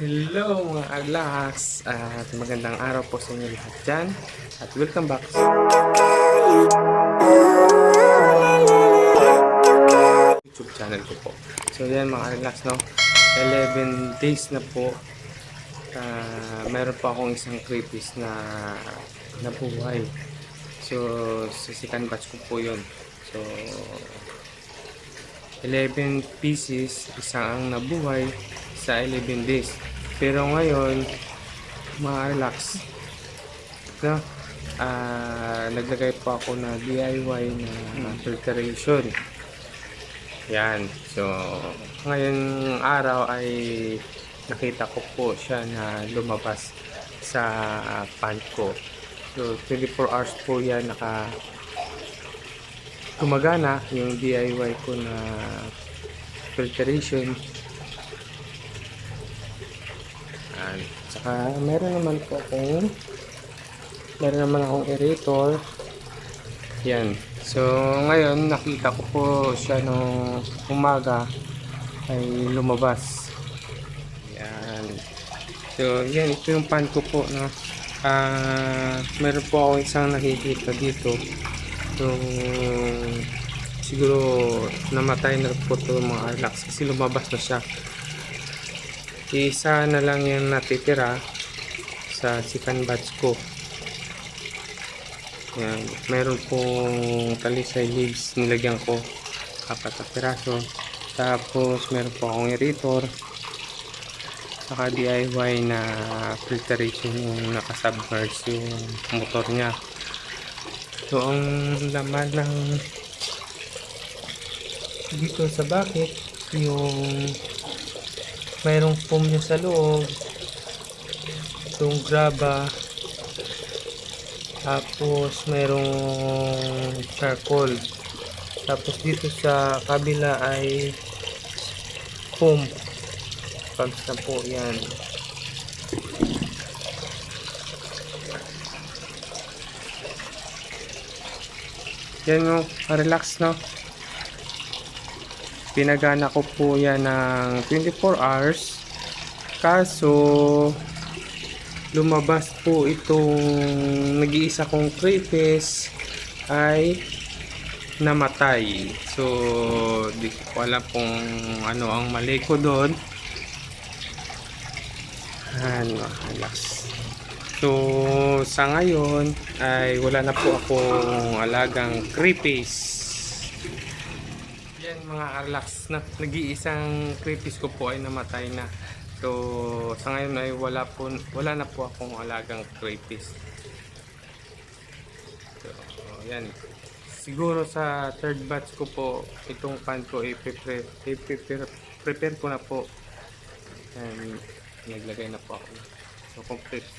Hello mga aglax at magandang araw po sa inyo lahat dyan at welcome back YouTube channel ko po. So yan mga aglax no, 11 days na po Ah, meron po akong isang creepies na nabuhay. So sa second batch ko po yun. So 11 pieces, isang ang nabuhay sa 11 days. Pero ngayon, mga relax. No? Ah, naglagay po ako na DIY na filtration. Yan. So, ngayon araw ay nakita ko po siya na lumabas sa pan ko. So, 24 hours po yan naka gumagana yung DIY ko na filtration. Saka meron naman po akong meron naman akong aerator. Yan. So ngayon nakita ko po siya nung umaga ay lumabas. Yan. So yan ito yung pan ko po na ah meron po ako isang nakikita dito. So siguro namatay na po ito mga relax kasi lumabas na siya. Isa na lang yung natitira sa second batch ko. Yan. Meron pong talisay leaves nilagyan ko apat na piraso. Tapos meron po akong aerator. Saka DIY na filtration yung nakasubmerge yung motor niya. So ang laman ng dito sa bucket yung mayroong foam niya sa loob. Yung graba. Tapos mayroong charcoal. Tapos dito sa kabila ay foam. Pumps na po yan. Yan o relax no pinagana ko po yan ng 24 hours. Kaso lumabas po itong nag-iisa kong crayfish ay namatay. So di ko alam kung ano ang mali ko doon. Ano relax so sa ngayon ay wala na po akong alagang crayfish yan mga relax na nag-iisang crayfish ko po ay namatay na So, sa ngayon ay wala po wala na po akong alagang crayfish. So, yan. Siguro sa third batch ko po itong pan ko i-prepare prepare ko na po. Yan, naglagay na po ako. So, complete.